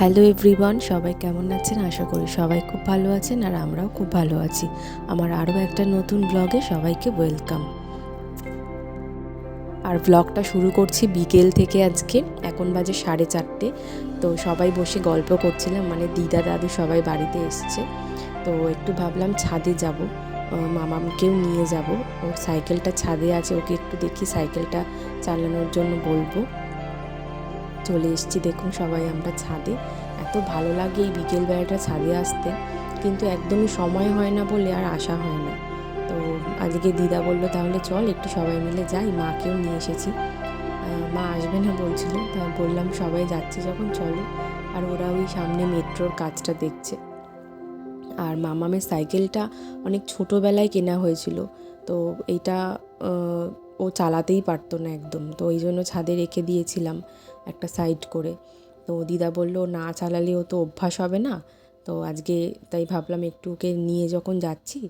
Hello everyone সবাই কেমন আছেন? আশা করি সবাই খুব ভালো আছেন আর আমরাও খুব ভালো আছি। আমার আরও একটা নতুন ব্লগে সবাইকে ওয়েলকাম আর ব্লগটা শুরু করছি বিকেল থেকে আজকে। এখন বাজে সাড়ে চারটে। তো সবাই বসে গল্প করছিলাম মানে দিদা দাদু সবাই বাড়িতে এসছে। তো একটু ভাবলাম ছাদে যাব। মামামকেও নিয়ে যাব। ওর সাইকেলটা ছাদে আছে, ওকে একটু দেখি সাইকেলটা চালানোর জন্য বলব। চলে এসেছি, দেখুন সবাই আমরা ছাদে। এত ভালো লাগে এই বিকেলবেলাটা ছাদে আসতে। কিন্তু একদমই সময় হয় না বলে আর আসা হয় না। তো আজকে দিদা বলল, তাহলে চল একটু সবাই মিলে যাই, মাকেও নিয়ে এসেছি। মা আসবে না বলছিল, তা বললাম সবাই যাচ্ছে যখন, চলো। আর ওরা ওই সামনে মেট্রোর কাজটা দেখছে। আর মামামের সাইকেলটা অনেক ছোটোবেলায় কেনা হয়েছিল। তো এইটা ও চালাতেই পারতো না একদম। তো ওই জন্য ছাদে রেখে দিয়েছিলাম। একটা সাইড করে। তো দিদা বলল, না চালালেও তো অভ্যাস হবে না। তো আজকে তাই ভাবলাম একটু ওকে নিয়ে যখন যাচ্ছি,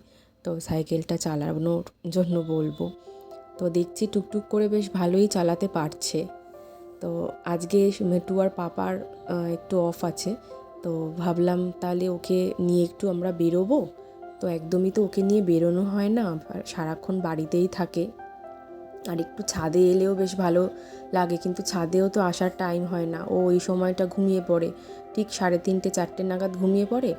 তো সাইকেলটা চালানোর জন্য বলব। তো দেখছি টুকটুক করে বেশ ভালোই চালাতে পারছে। তো আজকে মেটু আর পাপার একটু অফ আছে। তো ভাবলাম তাহলে ওকে নিয়ে একটু আমরা বেরোবো। তো একদমই তো ওকে নিয়ে বেরোনো হয় না সারাক্ষণ বাড়িতেই থাকে। আর একটু ছাদে এলেও বেশ ভালো লাগে, কিন্তু ছাদেও তো আসার টাইম হয় না। ও ওই সময়টা ঘুমিয়ে পড়ে। ঠিক সাড়ে তিনটে, চারটে নাগাদ ঘুমিয়ে পড়ে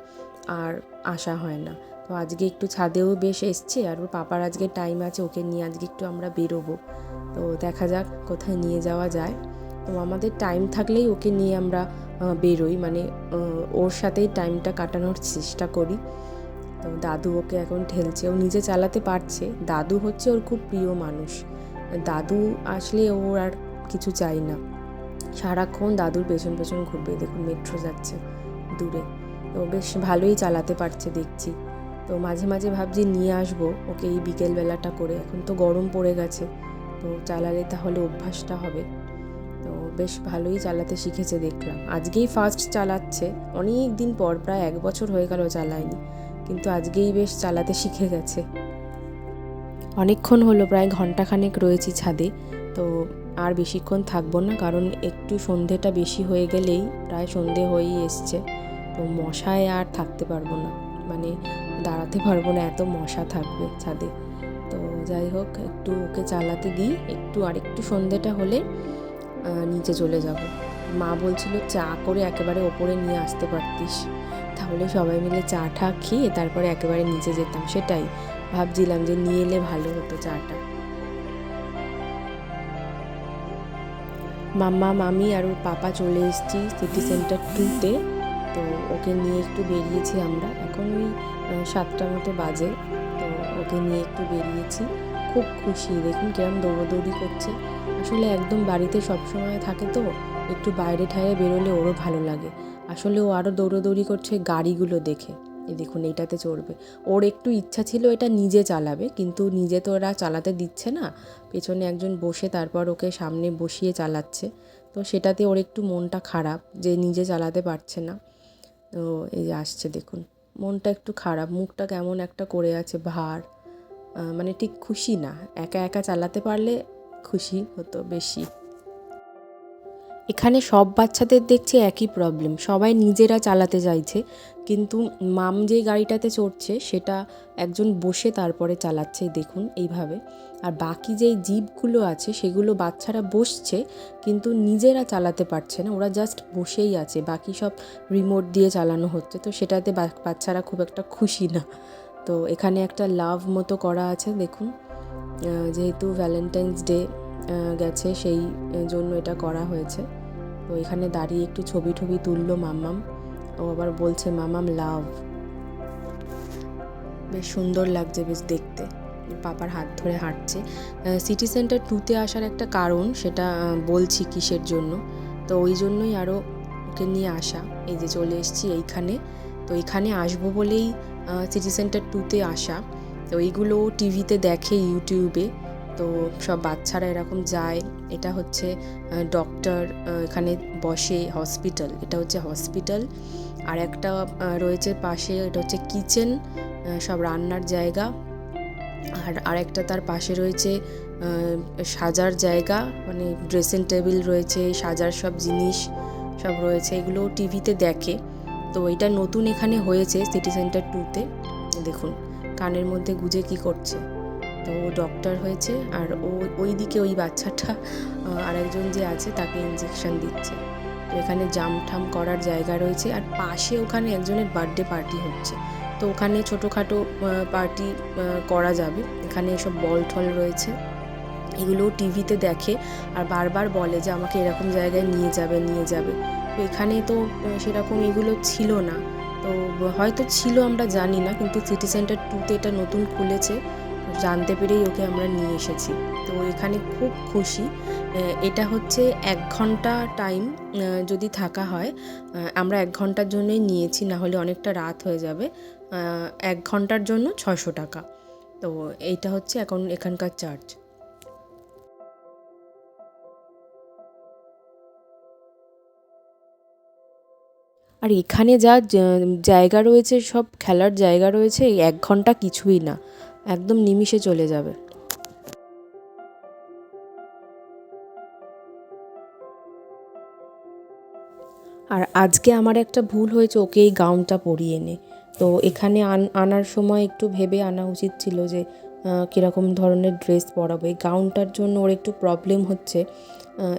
আর আসা হয় না। তো আজকে একটু ছাদেও বেশ এসছে আর ওর পাপার আজকে টাইম আছে, ওকে নিয়ে আজকে একটু আমরা বেরোবো। তো দেখা যাক কোথায় নিয়ে যাওয়া যায়। তো আমাদের টাইম থাকলেই ওকে নিয়ে আমরা বেরোই। মানে ওর সাথেই টাইমটা কাটানোর চেষ্টা করি। তো দাদু ওকে এখন ঠেলছে। ও নিজে চালাতে পারছে। দাদু হচ্ছে ওর খুব প্রিয় মানুষ। দাদু আসলে ওর আর কিছু চাই না। সারাক্ষণ দাদুর পেছন পেছন ঘুরবে, দেখুন মেট্রো যাচ্ছে দূরে। তো বেশ ভালোই চালাতে পারছে দেখছি। তো মাঝে মাঝে ভাবছি নিয়ে আসব ওকে এই বিকেলবেলাটা করে। এখন তো গরম পড়ে গেছে, তো চালালে তাহলে অভ্যাসটা হবে। তো বেশ ভালোই চালাতে শিখেছে দেখলাম। আজকেই ফার্স্ট চালাচ্ছে অনেক দিন পর, প্রায় এক বছর হয়ে গেল চালায়নি। কিন্তু আজকেই বেশ চালাতে শিখে গেছে। অনেকক্ষণ হলো, প্রায় ঘন্টাখানেক রয়েছি ছাদে, তো আর বেশিক্ষণ থাকব না, কারণ একটু সন্ধেটা বেশি হয়ে গেলেই প্রায় সন্ধে হয়েই এসছে, তো মশায় আর থাকতে পারব না মানে দাঁড়াতে পারব না, এত মশা থাকবে ছাদে। তো যাই হোক, একটু ওকে চালাতে দিই, একটু আর একটু সন্ধেটা হলে নিচে চলে যাব। মা বলছিল, চা করে একেবারে ওপরে নিয়ে আসতে পারতিস। তাহলে সবাই মিলে চা ঠা খেয়ে তারপরে একেবারে নিচে যেতাম, সেটাই। ভাবছিলাম যে নিয়ে এলে ভালো হতো চাটা। মাম্মা, মামি আর ওর পাপা চলে এসেছি সিটি সেন্টার টুতে। তো ওকে নিয়ে একটু বেরিয়েছি আমরা। এখন ওই সাতটার মতো বাজে। তো ওকে নিয়ে একটু বেরিয়েছি। খুব খুশি। দেখুন কিরম দৌড়োদৌড়ি করছে। আসলে একদম বাড়িতে সবসময় থাকে তো, একটু বাইরে ঠাইরে বেরোলে ওরও ভালো লাগে। আসলে ও আরও দৌড়োদৌড়ি করছে গাড়িগুলো দেখে। এ দেখুন, এইটাতে চড়বে। ওর একটু ইচ্ছা ছিল এটা নিজে চালাবে, কিন্তু নিজে তো ওরা চালাতে দিচ্ছে না। পেছনে একজন বসে তারপর ওকে সামনে বসিয়ে চালাচ্ছে। তো সেটাতে ওর একটু মনটা খারাপ যে নিজে চালাতে পারছে না। তো এই যে আসছে দেখুন, মনটা একটু খারাপ, মুখটা কেমন একটা করে আছে, ভার। মানে ঠিক খুশি না। একা একা চালাতে পারলে খুশি হতো বেশি। এখানে সব বাচ্চাদের দেখছি একই প্রবলেম সবাই নিজেরা চালাতে চাইছে কিন্তু মাম যে গাড়িটাতে চড়ছে, সেটা একজন বসে তারপরে চালাচ্ছে, দেখুন এইভাবে। আর বাকি যেই জিপগুলো আছে, সেগুলো বাচ্চারা বসছে, কিন্তু নিজেরা চালাতে পারছে না, ওরা জাস্ট বসেই আছে। বাকি সব রিমোট দিয়ে চালানো হচ্ছে, তো সেটাতে বাচ্চারা খুব একটা খুশি না। তো এখানে একটা লাভ মতো করা আছে, দেখুন। যেহেতু ভ্যালেন্টাইন্স ডে গেছে, সেই জন্য এটা করা হয়েছে। তো এখানে দাঁড়িয়ে একটু ছবি টবি তুললো মাম্মাম। ও আবার বলছে মামাম লাভ। বেশ সুন্দর লাগছে, বেশ দেখতে। পাপার হাত ধরে হাঁটছে। সিটি সেন্টার টুতে আসার একটা কারণ, সেটা বলছি কিসের জন্য। তো ওই জন্যই আরও ওকে নিয়ে আসা। এই যে চলে এসেছি এইখানে। তো এখানে আসব বলেই সিটি সেন্টার টুতে আসা। তো এইগুলো টিভিতে দেখে ইউটিউবে তো সব বাচ্চারা এরকম যায়। এটা হচ্ছে ডক্টর এখানে বসে হসপিটাল এটা হচ্ছে হসপিটাল আর একটা রয়েছে পাশে, এটা হচ্ছে কিচেন সব রান্নার জায়গা। আর আরেকটা তার পাশে রয়েছে সাজার জায়গা মানে ড্রেসিং টেবিল রয়েছে, সাজার সব জিনিস সব রয়েছে এগুলো টিভিতে দেখে। তো এটা নতুন এখানে হয়েছে সিটি সেন্টার টুতে দেখুন, কানের মধ্যে গুজে কি করছে। তো ও ডক্টর হয়েছে আর ও ওই দিকে ওই বাচ্চাটা আরেকজন যে আছে তাকে ইঞ্জেকশন দিচ্ছে। তো এখানে জাম ঠাম করার জায়গা রয়েছে আর পাশে ওখানে একজনের বার্থডে পার্টি হচ্ছে। তো ওখানে ছোটোখাটো পার্টি করা যাবে। এখানে এসব বল টল রয়েছে। এগুলো টিভিতে দেখে আর বারবার বলে যে আমাকে এরকম জায়গায় নিয়ে যাবে নিয়ে যাবে। তো এখানে তো সেরকম এগুলো ছিল না। তো হয়তো ছিল আমরা জানি না, কিন্তু সিটি সেন্টার টুতে এটা নতুন খুলেছে। জানতে পেরেই ওকে আমরা নিয়ে এসেছি। তো এখানে খুব খুশি। এটা হচ্ছে এক ঘণ্টা টাইম যদি থাকা হয় আমরা এক ঘণ্টার জন্যই নিয়েছি না হলে অনেকটা রাত হয়ে যাবে। এক ঘণ্টার জন্য ছশো টাকা। তো এইটা হচ্ছে এখন এখানকার চার্জ। আর এখানে যা জায়গা রয়েছে, সব খেলার জায়গা রয়েছে এক ঘণ্টা কিছুই না। একদম নিমিষে চলে যাবে। আর আজকে আমার একটা ভুল হয়েছে, ওকে এই গাউনটা পরিয়ে এনে। তো এখানে আন- আনার সময় একটু ভেবে আনা উচিত ছিল যে কীরকম ধরনের ড্রেস পরাবো। এই গাউনটার জন্য ওর একটু প্রবলেম হচ্ছে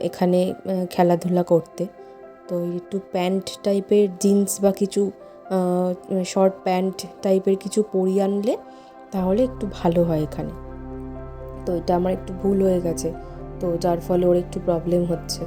এখানে খেলাধুলা করতে। তো একটু প্যান্ট টাইপের জিন্স বা কিছু শর্ট প্যান্ট টাইপের কিছু পরিয়ে আনলে তাহলে একটু ভালো হয় এখানে। তো এটা আমার একটু ভুল হয়ে গেছে। তো যার ফলে ওর একটু প্রবলেম হচ্ছে।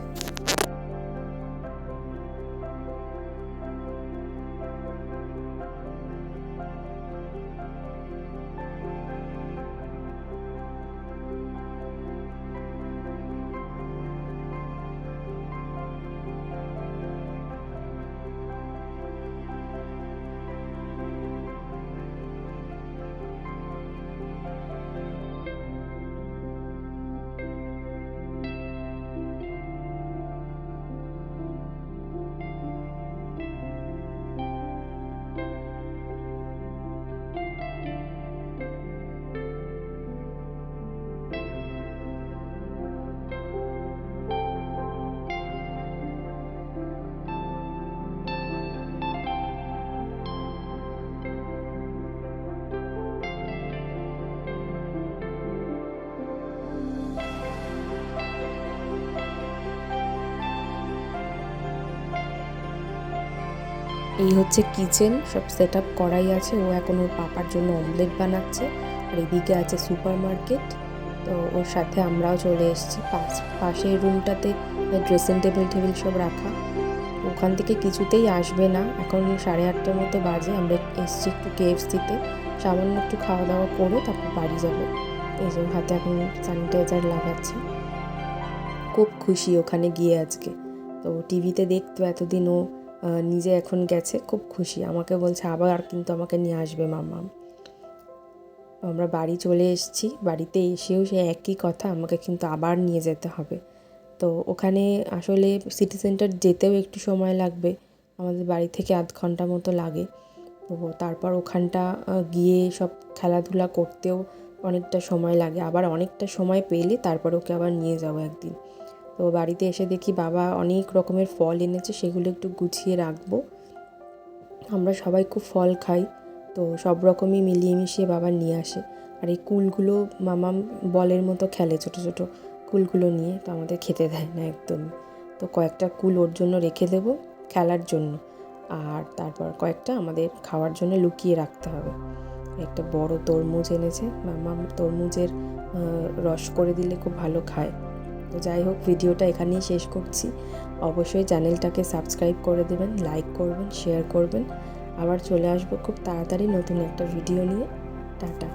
এই হচ্ছে কিচেন, সব সেট আপ করাই আছে। ও এখন ওর পাপার জন্য অমলেট বানাচ্ছে। আর এদিকে আছে সুপার মার্কেট তো ওর সাথে আমরাও চলে এসেছি। পাশ, পাশের রুমটাতে ড্রেসিং টেবিল টেবিল সব রাখা। ওখান থেকে কিছুতেই আসবে না। এখন সাড়ে আটটার মতো বাজে। আমরা এসছি একটু কেএফসিতে সামান্য একটু খাওয়া দাওয়া করে তারপর বাড়ি যাব। এই যে হাতে এখন স্যানিটাইজার লাগাচ্ছে। খুব খুশি ওখানে গিয়ে আজকে। তো টিভিতে দেখতো এতদিন ও নিজে এখন গেছে, খুব খুশি। আমাকে বলছে, আবার কিন্তু আমাকে নিয়ে আসবে মামা আমরা বাড়ি চলে এসেছি, বাড়িতে এসেও সে একই কথা, আমাকে কিন্তু আবার নিয়ে যেতে হবে। তো ওখানে আসলে সিটি সেন্টার যেতেও একটু সময় লাগবে, আমাদের বাড়ি থেকে আধ ঘণ্টা মতো লাগে। তো তারপর ওখানটা গিয়ে সব খেলাধুলা করতেও অনেকটা সময় লাগে। আবার অনেকটা সময় পেলে তারপর ওকে আবার নিয়ে যাব একদিন। তো বাড়িতে এসে দেখি বাবা অনেক রকমের ফল এনেছে, সেগুলো একটু গুছিয়ে রাখব। আমরা সবাই খুব ফল খাই, তো সব রকমই মিলিয়ে মিশিয়ে বাবা নিয়ে আসে। আর এই কুলগুলো মামাম বলের মতো খেলে ছোট ছোট কুলগুলো নিয়ে, তো আমাদের খেতে দেয় না একদম। তো কয়েকটা কুল ওর জন্য রেখে দেবো খেলার জন্য। আর তারপর কয়েকটা আমাদের খাওয়ার জন্য লুকিয়ে রাখতে হবে। একটা বড় তরমুজ এনেছে মামাম তরমুজের রস করে দিলে খুব ভালো খায়। তো যাই হোক, ভিডিওটা এখানেই শেষ করছি। অবশ্যই চ্যানেলটাকে সাবস্ক্রাইব করে দেবেন, লাইক করবেন, শেয়ার করবেন। আবার চলে আসব খুব তাড়াতাড়ি নতুন একটা ভিডিও নিয়ে। টাটা।